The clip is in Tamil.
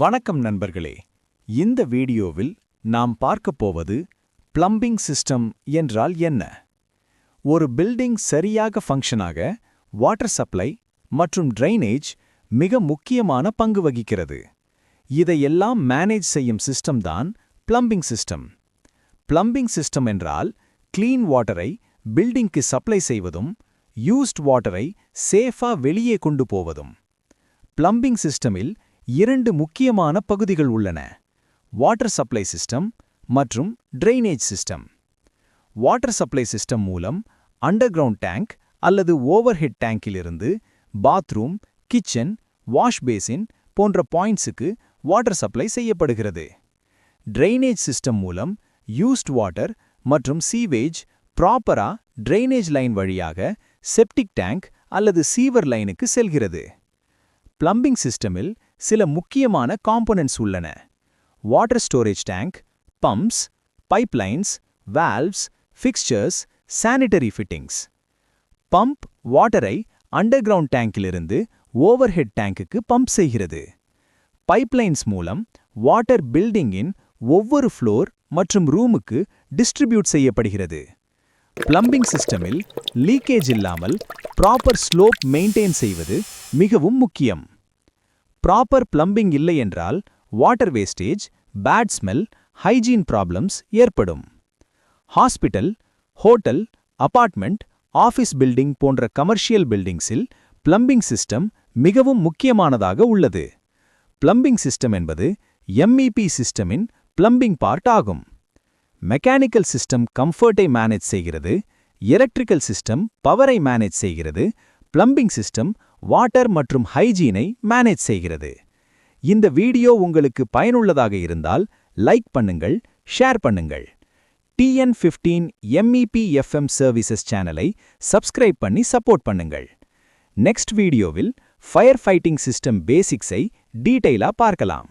வணக்கம் நண்பர்களே. இந்த வீடியோவில் நாம் பார்க்கப் போவது பிளம்பிங் சிஸ்டம் என்றால் என்ன? ஒரு பில்டிங் சரியாக ஃபங்க்ஷனாக வாட்டர் சப்ளை மற்றும் ட்ரைனேஜ் மிக முக்கியமான பங்கு வகிக்கிறது. இதையெல்லாம் மேனேஜ் செய்யும் சிஸ்டம் தான் பிளம்பிங் சிஸ்டம். பிளம்பிங் சிஸ்டம் என்றால் கிளீன் வாட்டரை பில்டிங்க்கு சப்ளை செய்வதும் யூஸ்ட் வாட்டரை சேஃபா வெளியே கொண்டு போவதும். பிளம்பிங் சிஸ்டமில் இரண்டு முக்கியமான பகுதிகள் உள்ளன. வாட்டர் சப்ளை சிஸ்டம் மற்றும் drainage system water supply system மூலம் அண்டர் கிரவுண்ட் டேங்க் அல்லது ஓவர்ஹெட் டேங்கிலிருந்து பாத்ரூம் கிச்சன் வாஷ் பேசின் போன்ற பாயிண்ட்ஸுக்கு வாட்டர் சப்ளை செய்யப்படுகிறது. ட்ரைனேஜ் சிஸ்டம் மூலம் யூஸ்ட் வாட்டர் மற்றும் சீவேஜ் ப்ராப்பரா ட்ரைனேஜ் லைன் வழியாக செப்டிக் டேங்க் அல்லது சீவர் லைனுக்கு செல்கிறது. பிளம்பிங் சிஸ்டமில் சில முக்கியமான காம்போனன்ட்ஸ் உள்ளன. Water storage tank pumps pipelines valves fixtures sanitary fittings pump வாட்டரை அண்டர்கிரவுண்ட் டேங்கிலிருந்து ஓவர்ஹெட் டேங்குக்கு பம்ப் செய்கிறது. பைப்லைன்ஸ் மூலம் வாட்டர் பில்டிங்கின் ஒவ்வொரு ஃப்ளோர் மற்றும் ரூமுக்கு டிஸ்ட்ரிபியூட் செய்யப்படுகிறது. பிளம்பிங் சிஸ்டமில் லீக்கேஜ் இல்லாமல் ப்ராப்பர் ஸ்லோப் மெயின்டைன் செய்வது மிகவும் முக்கியம். ப்ராப்பர் பிளம்பிங் இல்லை என்றால் water wastage bad smell hygiene problems ஏற்படும். Hospital hotel apartment office building போன்ற கமர்ஷியல் பில்டிங்ஸில் பிளம்பிங் சிஸ்டம் மிகவும் முக்கியமானதாக உள்ளது. பிளம்பிங் சிஸ்டம் என்பது எம்இபி சிஸ்டமின் பிளம்பிங் பார்ட் ஆகும். மெக்கானிக்கல் சிஸ்டம் கம்ஃபர்ட்டை மேனேஜ் செய்கிறது எலக்ட்ரிக்கல் சிஸ்டம் பவரை மேனேஜ் செய்கிறது பிளம்பிங் சிஸ்டம் வாட்டர் மற்றும் ஹைஜீனை மேனேஜ் செய்கிறது. இந்த வீடியோ உங்களுக்கு பயனுள்ளதாக இருந்தால் லைக் பண்ணுங்கள் ஷேர் பண்ணுங்கள். TN fifteen MEP FM services சேனலை சப்ஸ்கிரைப் பண்ணி சப்போர்ட் பண்ணுங்கள். நெக்ஸ்ட் வீடியோவில் ஃபயர் ஃபைட்டிங் சிஸ்டம் பேசிக்ஸை டீட்டெயிலாக பார்க்கலாம்.